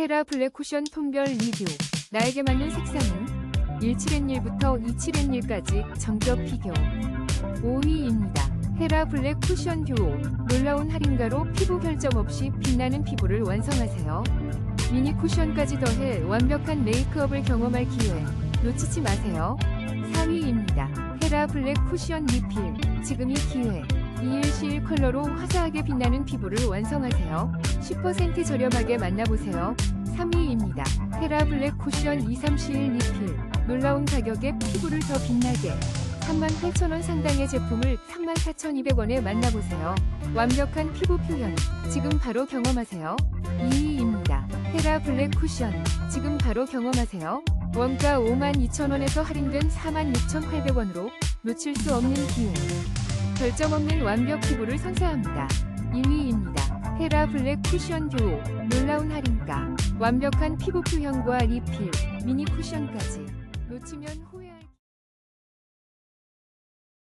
헤라 블랙 쿠션 톤별 리뷰. 나에게 맞는 색상은 17N1부터 27N1까지 정적 비교. 5위입니다. 헤라 블랙 쿠션 듀오. 놀라운 할인가로 피부 결점 없이 빛나는 피부를 완성하세요. 미니 쿠션까지 더해 완벽한 메이크업을 경험할 기회. 놓치지 마세요. 4위입니다. 헤라 블랙 쿠션 리필. 지금이 기회. 2일 컬러로 화사하게 빛나는 피부를 완성하세요. 10% 저렴하게 만나보세요. 3위입니다. 헤라 블랙 쿠션 231 리필. 놀라운 가격에 피부를 더 빛나게. 38,000원 상당의 제품을 34,200원에 만나보세요. 완벽한 피부 표현. 지금 바로 경험하세요. 2위입니다. 헤라 블랙 쿠션. 지금 바로 경험하세요. 원가 52,000원에서 할인된 46,800원으로 놓칠 수 없는 기회. 결점 없는 완벽 피부를 선사합니다. 1위입니다. 헤라 블랙 쿠션 듀오. 놀라운 할인가. 완벽한 피부 표현과 리필, 미니 쿠션까지. 놓치면 후회